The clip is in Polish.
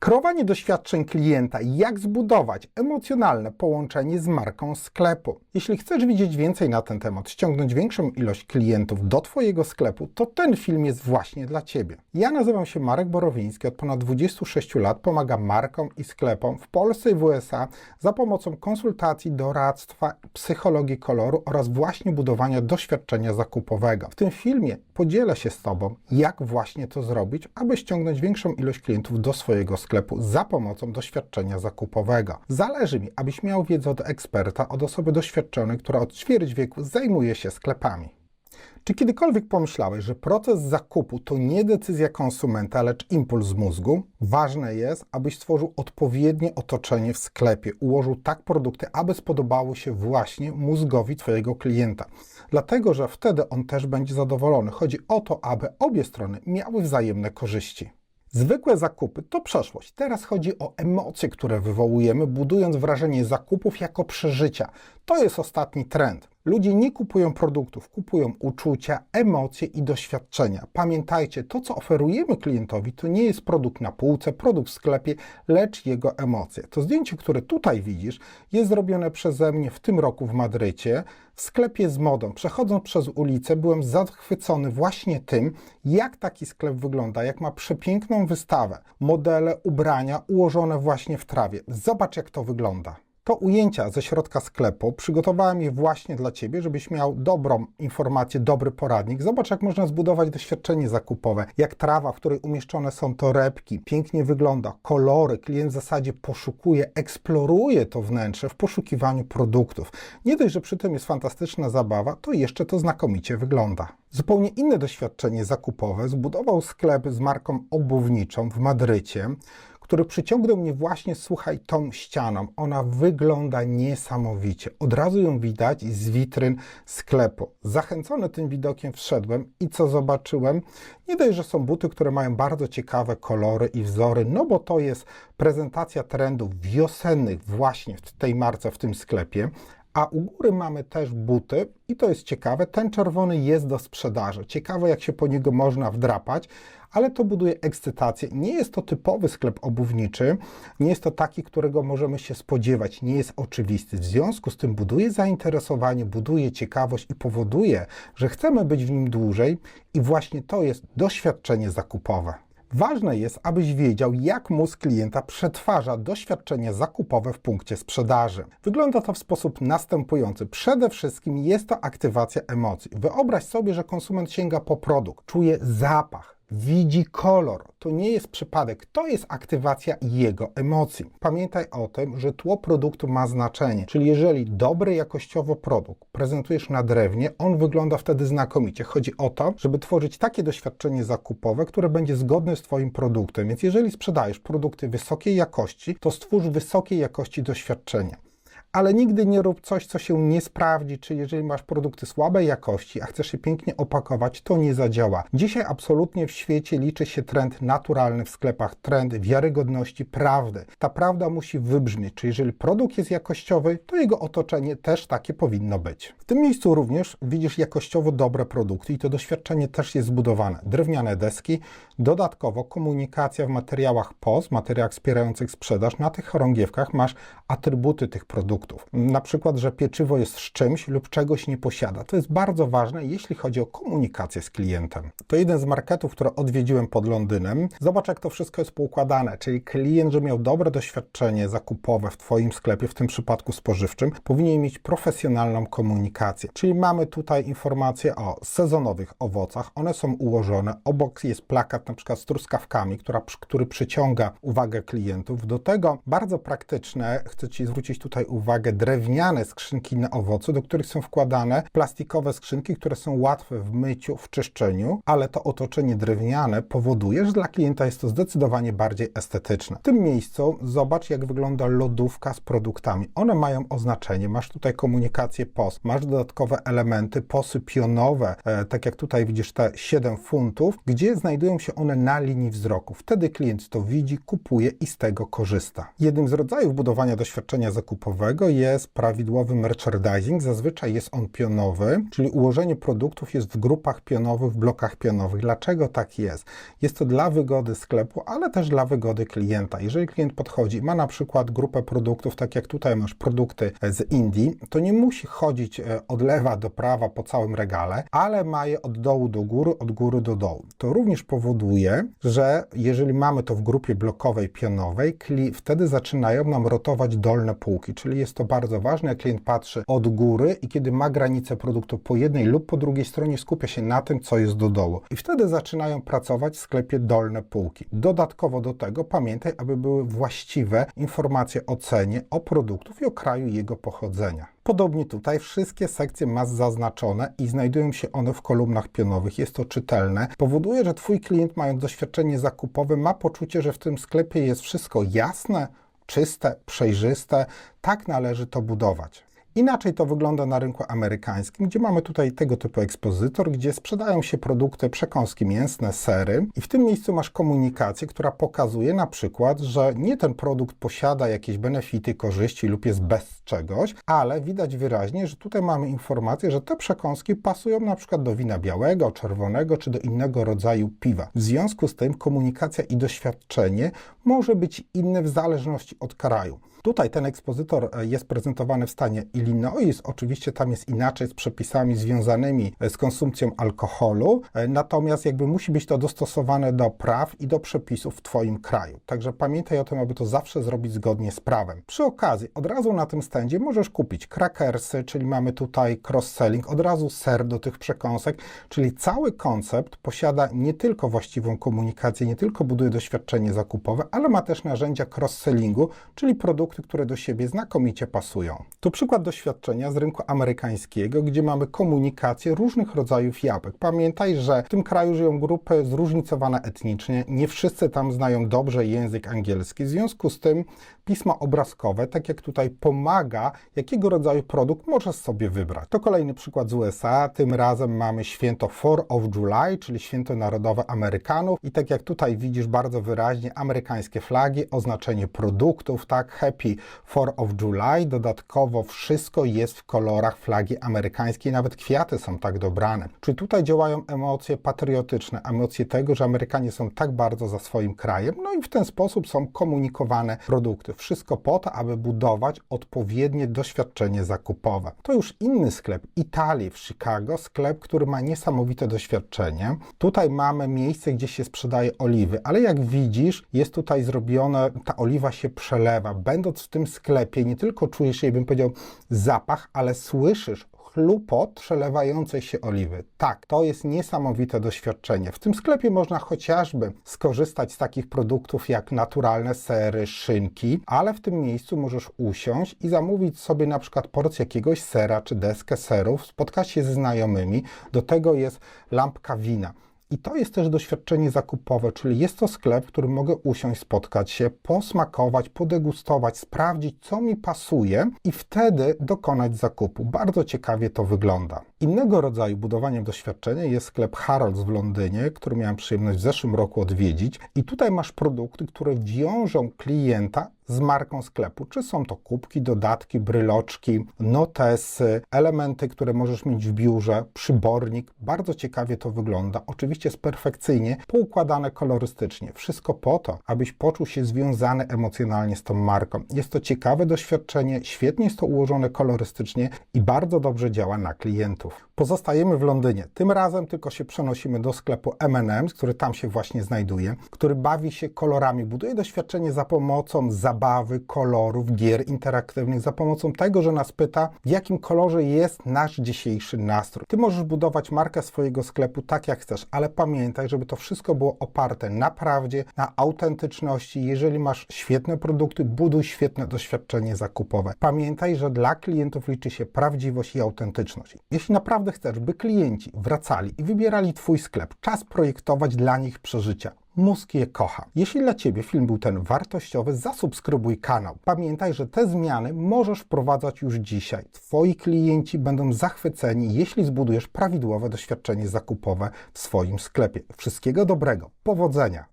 Kreowanie doświadczeń klienta i jak zbudować emocjonalne połączenie z marką sklepu. Jeśli chcesz wiedzieć więcej na ten temat, ściągnąć większą ilość klientów do Twojego sklepu, to ten film jest właśnie dla Ciebie. Ja nazywam się Marek Borowiński, od ponad 26 lat pomagam markom i sklepom w Polsce i w USA za pomocą konsultacji, doradztwa, psychologii koloru oraz właśnie budowania doświadczenia zakupowego. W tym filmie podzielę się z Tobą, jak właśnie to zrobić, aby ściągnąć większą ilość klientów do swojego sklepu za pomocą doświadczenia zakupowego. Zależy mi, abyś miał wiedzę od eksperta, od osoby doświadczonej, która od ćwierć wieku zajmuje się sklepami. Czy kiedykolwiek pomyślałeś, że proces zakupu to nie decyzja konsumenta, lecz impuls mózgu? Ważne jest, abyś stworzył odpowiednie otoczenie w sklepie, ułożył tak produkty, aby spodobały się właśnie mózgowi Twojego klienta. Dlatego, że wtedy on też będzie zadowolony. Chodzi o to, aby obie strony miały wzajemne korzyści. Zwykłe zakupy to przeszłość. Teraz chodzi o emocje, które wywołujemy, budując wrażenie zakupów jako przeżycia. To jest ostatni trend. Ludzie nie kupują produktów, kupują uczucia, emocje i doświadczenia. Pamiętajcie, to co oferujemy klientowi, to nie jest produkt na półce, produkt w sklepie, lecz jego emocje. To zdjęcie, które tutaj widzisz, jest zrobione przeze mnie w tym roku w Madrycie, w sklepie z modą. Przechodząc przez ulicę, byłem zachwycony właśnie tym, jak taki sklep wygląda, jak ma przepiękną wystawę, modele, ubrania ułożone właśnie w trawie. Zobacz, jak to wygląda. To ujęcia ze środka sklepu przygotowałem je właśnie dla Ciebie, żebyś miał dobrą informację, dobry poradnik. Zobacz, jak można zbudować doświadczenie zakupowe, jak trawa, w której umieszczone są torebki, pięknie wygląda, kolory. Klient w zasadzie poszukuje, eksploruje to wnętrze w poszukiwaniu produktów. Nie dość, że przy tym jest fantastyczna zabawa, to jeszcze to znakomicie wygląda. Zupełnie inne doświadczenie zakupowe zbudował sklep z marką obuwniczą w Madrycie który przyciągnął mnie właśnie, słuchaj, tą ścianą. Ona wygląda niesamowicie. Od razu ją widać z witryn sklepu. Zachęcony tym widokiem wszedłem i co zobaczyłem? Nie dość, że są buty, które mają bardzo ciekawe kolory i wzory, no bo to jest prezentacja trendów wiosennych właśnie w tej marce, w tym sklepie. A u góry mamy też buty i to jest ciekawe, ten czerwony jest do sprzedaży. Ciekawe jak się po niego można wdrapać, ale to buduje ekscytację. Nie jest to typowy sklep obuwniczy, nie jest to taki, którego możemy się spodziewać, nie jest oczywisty. W związku z tym buduje zainteresowanie, buduje ciekawość i powoduje, że chcemy być w nim dłużej i właśnie to jest doświadczenie zakupowe. Ważne jest, abyś wiedział, jak mózg klienta przetwarza doświadczenie zakupowe w punkcie sprzedaży. Wygląda to w sposób następujący. Przede wszystkim jest to aktywacja emocji. Wyobraź sobie, że konsument sięga po produkt, czuje zapach, widzi kolor. To nie jest przypadek, to jest aktywacja jego emocji. Pamiętaj o tym, że tło produktu ma znaczenie, czyli jeżeli dobry jakościowo produkt prezentujesz na drewnie, on wygląda wtedy znakomicie. Chodzi o to, żeby tworzyć takie doświadczenie zakupowe, które będzie zgodne z Twoim produktem. Więc jeżeli sprzedajesz produkty wysokiej jakości, to stwórz wysokiej jakości doświadczenie ale nigdy nie rób coś, co się nie sprawdzi, czy jeżeli masz produkty słabej jakości, a chcesz je pięknie opakować, to nie zadziała. Dzisiaj absolutnie w świecie liczy się trend naturalny w sklepach, trend wiarygodności prawdy. Ta prawda musi wybrzmieć, czy jeżeli produkt jest jakościowy, to jego otoczenie też takie powinno być. W tym miejscu również widzisz jakościowo dobre produkty i to doświadczenie też jest zbudowane. Drewniane deski, dodatkowo komunikacja w materiałach POS, materiałach wspierających sprzedaż. Na tych chorągiewkach masz atrybuty tych produktów produktów. Na przykład, że pieczywo jest z czymś lub czegoś nie posiada. To jest bardzo ważne, jeśli chodzi o komunikację z klientem. To jeden z marketów, które odwiedziłem pod Londynem. Zobacz, jak to wszystko jest poukładane, czyli klient, że miał dobre doświadczenie zakupowe w Twoim sklepie, w tym przypadku spożywczym, powinien mieć profesjonalną komunikację. Czyli mamy tutaj informacje o sezonowych owocach, one są ułożone, obok jest plakat na przykład z truskawkami, która, który przyciąga uwagę klientów. Do tego bardzo praktyczne, chcę Ci zwrócić tutaj uwagę, uwagę drewniane skrzynki na owoce, do których są wkładane plastikowe skrzynki, które są łatwe w myciu, w czyszczeniu, ale to otoczenie drewniane powoduje, że dla klienta jest to zdecydowanie bardziej estetyczne. W tym miejscu zobacz, jak wygląda lodówka z produktami. One mają oznaczenie. Masz tutaj komunikację POS, masz dodatkowe elementy, posy pionowe, e, tak jak tutaj widzisz te 7 funtów, gdzie znajdują się one na linii wzroku. Wtedy klient to widzi, kupuje i z tego korzysta. Jednym z rodzajów budowania doświadczenia zakupowego tego jest prawidłowy merchandising. Zazwyczaj jest on pionowy, czyli ułożenie produktów jest w grupach pionowych, w blokach pionowych. Dlaczego tak jest? Jest to dla wygody sklepu, ale też dla wygody klienta. Jeżeli klient podchodzi i ma na przykład grupę produktów, tak jak tutaj masz produkty z Indii, to nie musi chodzić e, od lewa do prawa po całym regale, ale ma je od dołu do góry, od góry do dołu. To również powoduje, że jeżeli mamy to w grupie blokowej pionowej, wtedy zaczynają nam rotować dolne półki, czyli jest to bardzo ważne, klient patrzy od góry i kiedy ma granicę produktu po jednej lub po drugiej stronie, skupia się na tym, co jest do dołu. I wtedy zaczynają pracować w sklepie dolne półki. Dodatkowo do tego pamiętaj, aby były właściwe informacje o cenie, o produktów i o kraju jego pochodzenia. Podobnie tutaj wszystkie sekcje masz zaznaczone i znajdują się one w kolumnach pionowych. Jest to czytelne. Powoduje, że Twój klient, mając doświadczenie zakupowe, ma poczucie, że w tym sklepie jest wszystko jasne, czyste, przejrzyste. Tak należy to budować. Inaczej to wygląda na rynku amerykańskim, gdzie mamy tutaj tego typu ekspozytor, gdzie sprzedają się produkty, przekąski mięsne, sery i w tym miejscu masz komunikację, która pokazuje na przykład, że nie ten produkt posiada jakieś benefity, korzyści lub jest bez czegoś, ale widać wyraźnie, że tutaj mamy informację, że te przekąski pasują na przykład do wina białego, czerwonego czy do innego rodzaju piwa. W związku z tym komunikacja i doświadczenie może być inne w zależności od kraju. Tutaj ten ekspozytor e, jest prezentowany w stanie Illinois. Oczywiście tam jest inaczej z przepisami związanymi e, z konsumpcją alkoholu, e, natomiast jakby musi być to dostosowane do praw i do przepisów w Twoim kraju. Także pamiętaj o tym, aby to zawsze zrobić zgodnie z prawem. Przy okazji, od razu na tym stędzie możesz kupić crackersy, czyli mamy tutaj cross-selling, od razu ser do tych przekąsek, czyli cały koncept posiada nie tylko właściwą komunikację, nie tylko buduje doświadczenie zakupowe, ale ma też narzędzia cross-sellingu, czyli produkty, które do siebie znakomicie pasują. Tu przykład doświadczenia z rynku amerykańskiego, gdzie mamy komunikację różnych rodzajów jabłek. Pamiętaj, że w tym kraju żyją grupy zróżnicowane etnicznie, nie wszyscy tam znają dobrze język angielski, w związku z tym pismo obrazkowe, tak jak tutaj, pomaga, jakiego rodzaju produkt możesz sobie wybrać. To kolejny przykład z USA. Tym razem mamy święto 4 of July, czyli święto narodowe Amerykanów. I tak jak tutaj widzisz bardzo wyraźnie, amerykańskie flagi, oznaczenie produktów, tak, Happy 4 of July. Dodatkowo wszystko jest w kolorach flagi amerykańskiej, nawet kwiaty są tak dobrane. Czyli tutaj działają emocje patriotyczne, emocje tego, że Amerykanie są tak bardzo za swoim krajem, no i w ten sposób są komunikowane produkty. Wszystko po to, aby budować odpowiednie doświadczenie zakupowe. To już inny sklep, Italii w Chicago, sklep, który ma niesamowite doświadczenie. Tutaj mamy miejsce, gdzie się sprzedaje oliwy, ale jak widzisz, jest tutaj zrobione, ta oliwa się przelewa. Będąc w tym sklepie, nie tylko czujesz jej, bym powiedział, zapach, ale słyszysz chlupot przelewającej się oliwy. Tak, to jest niesamowite doświadczenie. W tym sklepie można chociażby skorzystać z takich produktów jak naturalne sery, szynki, ale w tym miejscu możesz usiąść i zamówić sobie na przykład porcję jakiegoś sera czy deskę serów, spotkać się ze znajomymi. Do tego jest lampka wina. I to jest też doświadczenie zakupowe, czyli jest to sklep, w którym mogę usiąść, spotkać się, posmakować, podegustować, sprawdzić, co mi pasuje i wtedy dokonać zakupu. Bardzo ciekawie to wygląda. Innego rodzaju budowaniem doświadczenia jest sklep Harrods w Londynie, który miałem przyjemność w zeszłym roku odwiedzić. I tutaj masz produkty, które wiążą klienta z marką sklepu. Czy są to kubki, dodatki, bryloczki, notesy, elementy, które możesz mieć w biurze, przybornik. Bardzo ciekawie to wygląda. Oczywiście jest perfekcyjnie poukładane kolorystycznie. Wszystko po to, abyś poczuł się związany emocjonalnie z tą marką. Jest to ciekawe doświadczenie, świetnie jest to ułożone kolorystycznie i bardzo dobrze działa na klientów. Polaków. Pozostajemy w Londynie. Tym razem tylko się przenosimy do sklepu M&M's, który tam się właśnie znajduje, który bawi się kolorami, buduje doświadczenie za pomocą zabawy, kolorów, gier interaktywnych, za pomocą tego, że nas pyta, w jakim kolorze jest nasz dzisiejszy nastrój. Ty możesz budować markę swojego sklepu tak jak chcesz, ale pamiętaj, żeby to wszystko było oparte na prawdzie, na autentyczności. Jeżeli masz świetne produkty, buduj świetne doświadczenie zakupowe. Pamiętaj, że dla klientów liczy się prawdziwość i autentyczność. Jeśli naprawdę chcesz, by klienci wracali i wybierali Twój sklep, czas projektować dla nich przeżycia. Mózg je kocha. Jeśli dla Ciebie film był ten wartościowy, zasubskrybuj kanał. Pamiętaj, że te zmiany możesz wprowadzać już dzisiaj. Twoi klienci będą zachwyceni, jeśli zbudujesz prawidłowe doświadczenie zakupowe w swoim sklepie. Wszystkiego dobrego. Powodzenia!